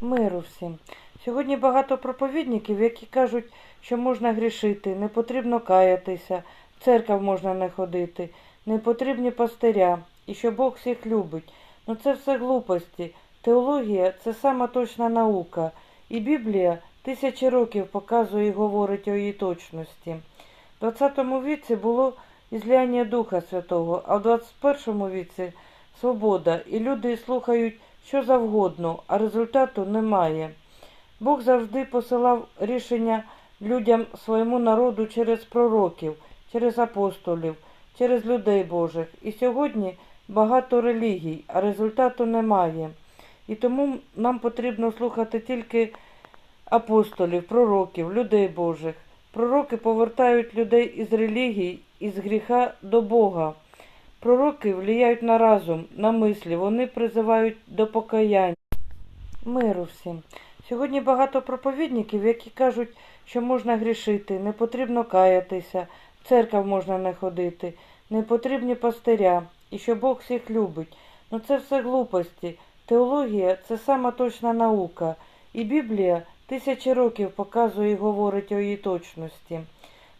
Миру всім. Сьогодні багато проповідників, які кажуть, що можна грішити, не потрібно каятися, в церкву можна не ходити, не потрібні пастиря, і що Бог всіх любить. Ну це все глупості. Теологія це сама точна наука, і Біблія тисячі років показує і говорить о її точності. В 20 віці було ізляння Духа Святого, а в 21 віці свобода, і люди слухають що завгодно, а результату немає. Бог завжди посилав рішення людям своєму народу через пророків, через апостолів, через людей Божих. І сьогодні багато релігій, а результату немає. І тому нам потрібно слухати тільки апостолів, пророків, людей Божих. Пророки повертають людей із релігій, із гріха до Бога. Пророки влияють на разум, на мислі, вони призивають до покаяння. Миру всім. Сьогодні багато проповідників, які кажуть, що можна грішити, не потрібно каятися, в церкву можна не ходити, не потрібні пастиря, і що Бог всіх любить. Ну це все глупості. Теологія це сама точна наука, і Біблія тисячі років показує і говорить о її точності.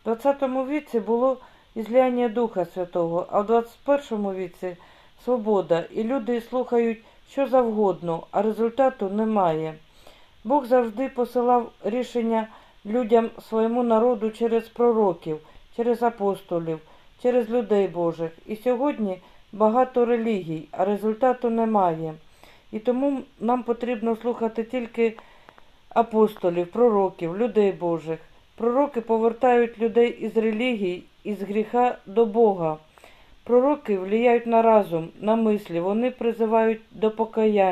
В 20 віці було ізляння Духа Святого, а в 21 віці свобода, і люди слухають що завгодно, а результату немає. Бог завжди посилав рішення людям своєму народу через пророків, через апостолів, через людей Божих. І сьогодні багато релігій, а результату немає. І тому нам потрібно слухати тільки апостолів, пророків, людей Божих. Пророки повертають людей із релігії, із гріха до Бога. Пророки влияють на разум, на мислі, вони призивають до покаяння.